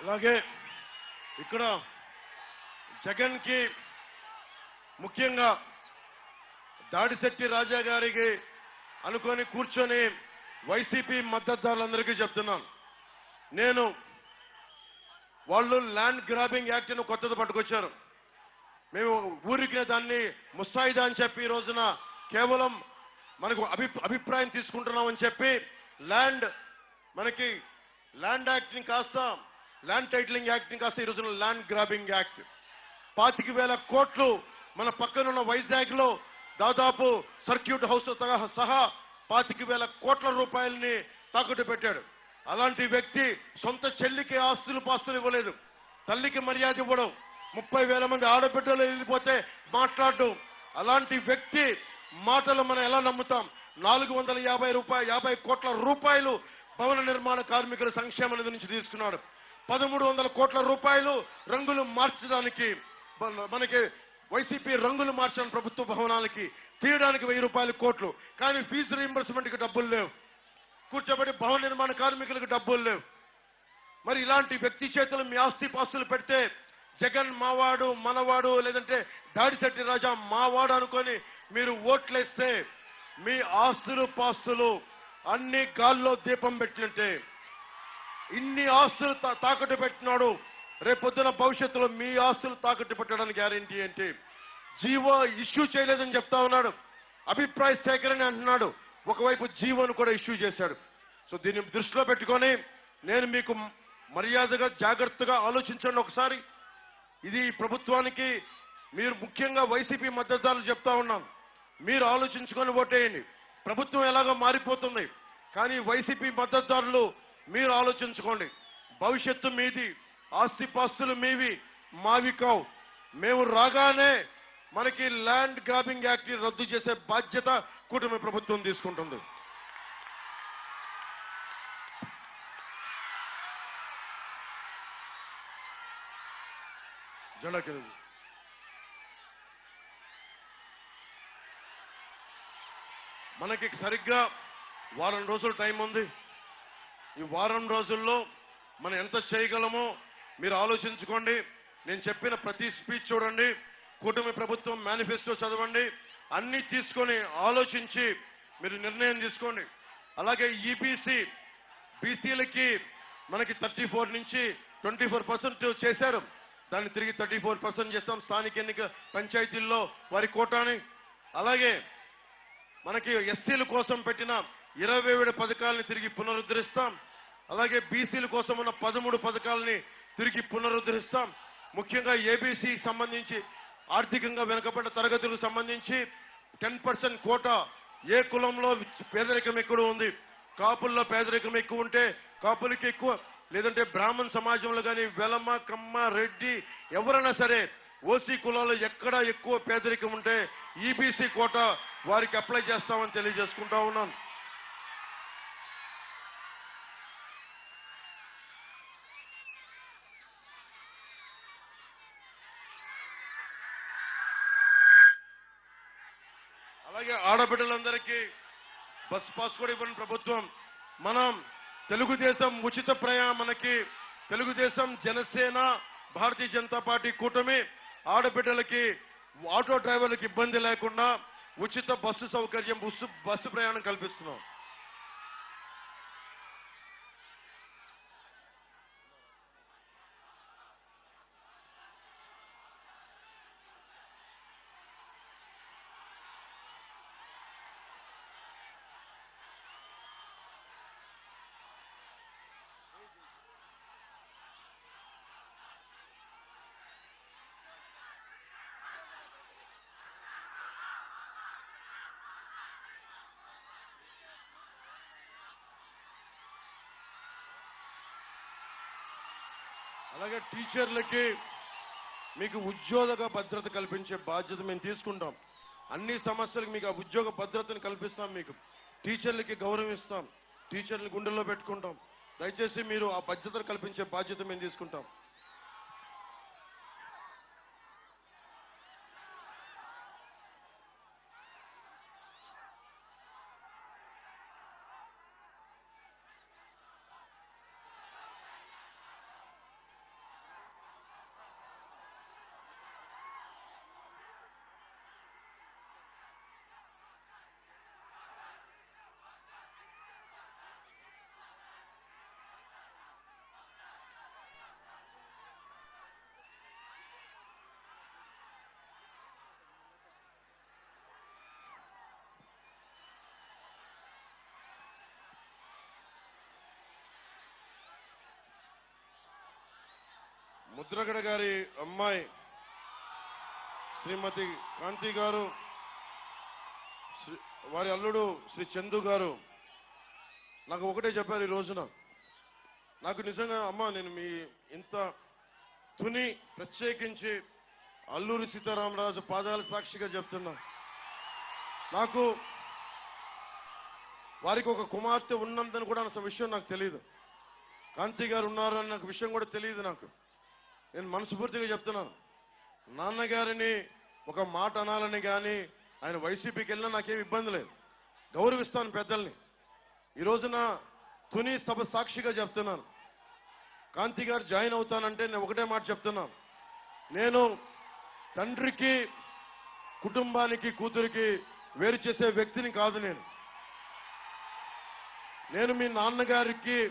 అలాగే ఇక్కడ జగన్కి ముఖ్యంగా దాడిశెట్టి రాజా గారికి అనుకొని కూర్చొని వైసీపీ మద్దతుదారులందరికీ చెప్తున్నాను. నేను వాళ్ళు ల్యాండ్ గ్రాబింగ్ యాక్ట్ను కొత్తది పట్టుకొచ్చారు. మేము ఊరికి దాన్ని ముస్తాయిదా అని చెప్పి ఈ రోజున కేవలం మనకు అభి అభిప్రాయం తీసుకుంటున్నామని చెప్పి ల్యాండ్ మనకి ల్యాండ్ యాక్ట్ని కాస్త ల్యాండ్ టైటిలింగ్ యాక్ట్ని కాస్త ఈ రోజున ల్యాండ్ గ్రాబింగ్ యాక్ట్ పాతిక వేల కోట్లు మన పక్కనున్న వైజాగ్లో దాదాపు సర్క్యూట్ హౌస్ సహా- సహా పాతిక వేల కోట్ల రూపాయలని తాకట్టు పెట్టాడు. అలాంటి వ్యక్తి సొంత చెల్లికి ఆస్తులు పాస్తులు ఇవ్వలేదు. తల్లికి మర్యాద ఇవ్వడం ముప్పై వేల మంది ఆడబిడ్డలు వెళ్ళిపోతే మాట్లాడడం. అలాంటి వ్యక్తి మాటలు మనం ఎలా నమ్ముతాం? నాలుగు వందల యాభై రూపాయ యాభై కోట్ల రూపాయలు భవన నిర్మాణ కార్మికుల సంక్షేమ నిధి నుంచి తీసుకున్నాడు. పదమూడు వందల కోట్ల రూపాయలు రంగులు మార్చడానికి మనకి వైసీపీ రంగులు మార్చడానికి ప్రభుత్వ భవనాలకి తీయడానికి వెయ్యి రూపాయల కోట్లు. కానీ ఫీజు రీంబర్స్మెంట్కి డబ్బులు లేవు. కూర్చోబెట్టి భవన నిర్మాణ కార్మికులకు డబ్బులు లేవు. మరి ఇలాంటి వ్యక్తి చేతులు మీ ఆస్తి పాస్తులు పెడితే జగన్ మావాడు మనవాడు లేదంటే దాడిశెట్టి రాజా మావాడు అనుకొని మీరు ఓట్లేస్తే మీ ఆస్తులు పాస్తులు అన్ని గాల్లో దీపం పెట్టినట్టే. ఇన్ని ఆస్తులు తా- తాకట్టు పెట్టినాడు. రేపొద్దున భవిష్యత్తులో మీ ఆస్తులు తాకట్టు పెట్టడానికి గ్యారంటీ ఏంటి? జీవో ఇష్యూ చేయలేదని చెప్తా ఉన్నాడు. అభిప్రాయ సేకరణ అంటున్నాడు. ఒకవైపు జీవోను కూడా ఇష్యూ చేశాడు. సో దీన్ని దృష్టిలో పెట్టుకొని నేను మీకు మర్యాదగా జాగ్రత్తగా ఆలోచించండి ఒకసారి. ఇది ప్రభుత్వానికి మీరు ముఖ్యంగా వైసీపీ మద్దతుదారులు చెప్తా ఉన్నాం. మీరు ఆలోచించుకొని ఓటేయండి. ప్రభుత్వం ఎలాగో మారిపోతుంది. కానీ వైసీపీ మద్దతుదారులు మీరు ఆలోచించుకోండి. భవిష్యత్తు మీది ఆస్తిపాస్తులు మీవి మావి కావు. మేము రాగానే మనకి ల్యాండ్ గ్రాబింగ్ యాక్ట్ రద్దు చేసే బాధ్యత కూటమి ప్రభుత్వం తీసుకుంటుంది. జెండా కింద మనకి సరిగ్గా వారం రోజులు టైం ఉంది. ఈ వారం రోజుల్లో మనం ఎంత చేయగలమో మీరు ఆలోచించుకోండి. నేను చెప్పిన ప్రతి స్పీచ్ చూడండి. కూటమి ప్రభుత్వం మేనిఫెస్టో చదవండి. అన్ని తీసుకొని ఆలోచించి మీరు నిర్ణయం తీసుకోండి. అలాగే ఈబీసీ బీసీలకి మనకి థర్టీ ఫోర్ నుంచి ట్వంటీ ఫోర్ పర్సెంట్ చేశారు. దాన్ని తిరిగి థర్టీ ఫోర్ పర్సెంట్ చేస్తాం. స్థానిక ఎన్నిక పంచాయతీల్లో వారి కోటాని. అలాగే మనకి ఎస్సీల కోసం పెట్టిన ఇరవై ఏడు పథకాలను తిరిగి పునరుద్ధరిస్తాం. అలాగే బీసీల కోసం ఉన్న పదమూడు పథకాలని తిరిగి పునరుద్ధరిస్తాం. ముఖ్యంగా ఏబీసీ సంబంధించి ఆర్థికంగా వెనుకబడ్డ తరగతులకు సంబంధించి టెన్ పర్సెంట్ కోటా ఏ కులంలో పేదరికం ఎక్కువ ఉంది? కాపుల్లో పేదరికం ఎక్కువ ఉంటే కాపులకి ఎక్కువ లేదంటే బ్రాహ్మణ్ సమాజంలో కానీ వెలమ కమ్మ రెడ్డి ఎవరైనా సరే ఓసీ కులాల్లో ఎక్కడ ఎక్కువ పేదరికం ఉంటే ఈబీసీ కోట వారికి అప్లై చేస్తామని తెలియజేసుకుంటా ఉన్నాను అలాగే ఆడబిడ్డలందరికీ బస్ పాస్ కూడా ఇవ్వని ప్రభుత్వం. మనం తెలుగుదేశం ఉచిత ప్రయాణానికి తెలుగుదేశం జనసేన భారతీయ జనతా పార్టీ కూటమి ఆడబిడ్డలకి ఆటో డ్రైవర్లకు ఇబ్బంది లేకుండా ఉచిత బస్సు సౌకర్యం బస్సు బస్సు ప్రయాణం కల్పిస్తున్నాం. అలాగే టీచర్లకి మీకు ఉద్యోగ భద్రత కల్పించే బాధ్యత మేము తీసుకుంటాం. అన్ని సమస్యలకు మీకు ఆ ఉద్యోగ భద్రతను కల్పిస్తాం మీకు. టీచర్లకి గౌరవం ఇస్తాం. టీచర్లు గుండెల్లో పెట్టుకుంటాం. దయచేసి మీరు ఆ బాధ్యతను కల్పించే బాధ్యత మేము తీసుకుంటాం. ముద్రగడ గారి అమ్మాయి శ్రీమతి కాంతి గారు శ్రీ- వారి అల్లుడు శ్రీ చందు గారు. నాకు ఒకటే చెప్పారు ఈ రోజున. నాకు నిజంగా అమ్మ నేను మీ ఇంత తుని ప్రత్యేకించి అల్లూరి సీతారామరాజు పాదాల సాక్షిగా చెప్తున్నా. నాకు వారికి ఒక కుమార్తె ఉన్నందని కూడా అసలు విషయం నాకు తెలియదు కాంతి గారు ఉన్నారని నాకు విషయం కూడా తెలియదు నాకు. నేను మనస్ఫూర్తిగా చెప్తున్నాను. నాన్నగారిని ఒక మాట అనాలని కానీ ఆయన వైసీపీకి వెళ్ళినా నాకేం ఇబ్బంది లేదు. గౌరవిస్తాను పెద్దల్ని. ఈ రోజున తుని సభ సాక్షిగా చెప్తున్నాను. కాంతి గారు జాయిన్ అవుతానంటే నేను ఒకటే మాట చెప్తున్నాను. నేను తండ్రికి కుటుంబానికి కూతురికి వేరు చేసే వ్యక్తిని కాదు నేను. నేను మీ నాన్నగారికి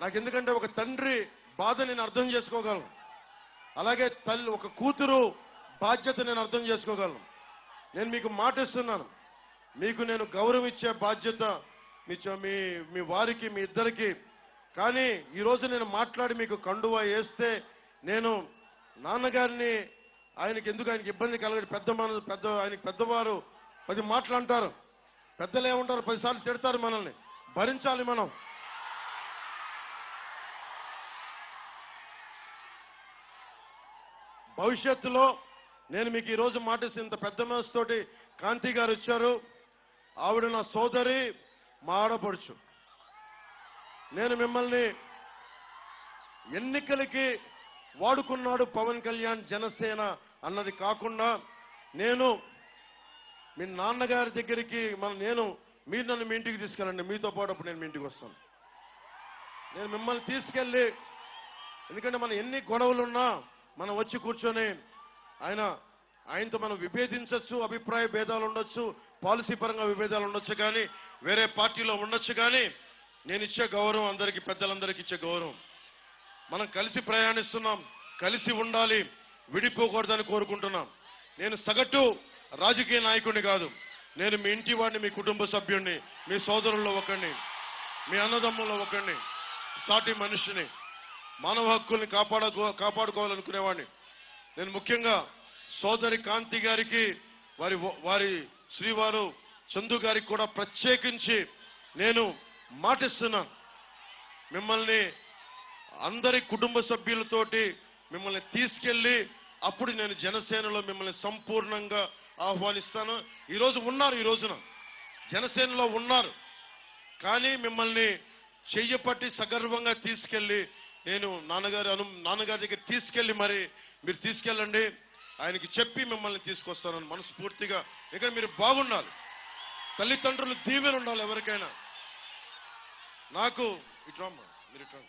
నాకు ఎందుకంటే ఒక తండ్రి బాధ నేను అర్థం చేసుకోగలను. అలాగే తల్లి ఒక కూతురు బాధ్యత నేను అర్థం చేసుకోగలను. నేను మీకు మాట ఇస్తున్నాను మీకు నేను గౌరవం ఇచ్చే బాధ్యత మీ మీ మీ వారికి మీ ఇద్దరికి. కానీ ఈరోజు నేను మాట్లాడి మీకు కండువా వేస్తే నేను నాన్నగారిని ఆయనకి ఎందుకు ఆయనకి ఇబ్బంది కలగదు పెద్ద మన పెద్ద ఆయనకి పెద్దవారు పది మాటలు అంటారు. పెద్దలు ఏమంటారు? పదిసార్లు తిడతారు మనల్ని. భరించాలి మనం. భవిష్యత్తులో నేను మీకు ఈరోజు రోజు మాటేసి ఇంత పెద్ద మనసుతోటి కాంతి గారు వచ్చారు. ఆవిడ నా సోదరి మా ఆడపడుచు. నేను మిమ్మల్ని ఎన్నికలకి వాడుకున్నాడు పవన్ కళ్యాణ్ జనసేన అన్నది కాకుండా నేను మీ నాన్నగారి దగ్గరికి మన నేను మీరు నన్ను మీ ఇంటికి తీసుకెళ్ళండి. మీతో పాటు అప్పుడు నేను మీ ఇంటికి వస్తాను. నేను మిమ్మల్ని తీసుకెళ్ళి ఎందుకంటే మన ఎన్ని గొడవలున్నా మనం వచ్చి కూర్చొని ఆయన ఆయనతో మనం విభేదించవచ్చు అభిప్రాయ భేదాలు ఉండొచ్చు పాలసీ పరంగా విభేదాలు ఉండొచ్చు కానీ వేరే పార్టీలో ఉండొచ్చు కానీ నేను ఇచ్చే గౌరవం అందరికీ పెద్దలందరికీ ఇచ్చే గౌరవం. మనం కలిసి ప్రయాణిస్తున్నాం కలిసి ఉండాలి విడిపోకూడదని కోరుకుంటున్నాం. నేను సగటు రాజకీయ నాయకుడిని కాదు. నేను మీ ఇంటి వాడిని మీ కుటుంబ సభ్యుడిని మీ సోదరుల్లో ఒకడిని మీ అన్నదమ్ముల్లో ఒకడిని సాటి మనిషిని. మానవ హక్కుల్ని కాపాడుకో కాపాడుకోవాలనుకునేవాడిని. నేను ముఖ్యంగా సోదరి కాంతి గారికి వారి వారి శ్రీవారు చందు గారికి కూడా ప్రత్యేకించి నేను మాటిస్తున్నాను మిమ్మల్ని అందరి కుటుంబ సభ్యులతోటి మిమ్మల్ని తీసుకెళ్ళి అప్పుడు నేను జనసేనలో మిమ్మల్ని సంపూర్ణంగా ఆహ్వానిస్తాను. ఈరోజు ఉన్నారు ఈ రోజున. జనసేనలో ఉన్నారు. కానీ మిమ్మల్ని చెయ్యపట్టి సగర్వంగా తీసుకెళ్ళి నేను నాన్నగారి అను నాన్నగారి దగ్గర తీసుకెళ్ళి మరి మీరు తీసుకెళ్ళండి. ఆయనకి చెప్పి మిమ్మల్ని తీసుకొస్తానని మనస్ఫూర్తిగా. ఇక్కడ మీరు బాగుండాలి. తల్లిదండ్రులు దీవెలు ఉండాలి ఎవరికైనా. నాకు ఇట్రామ్మా మీరు ఇట్రా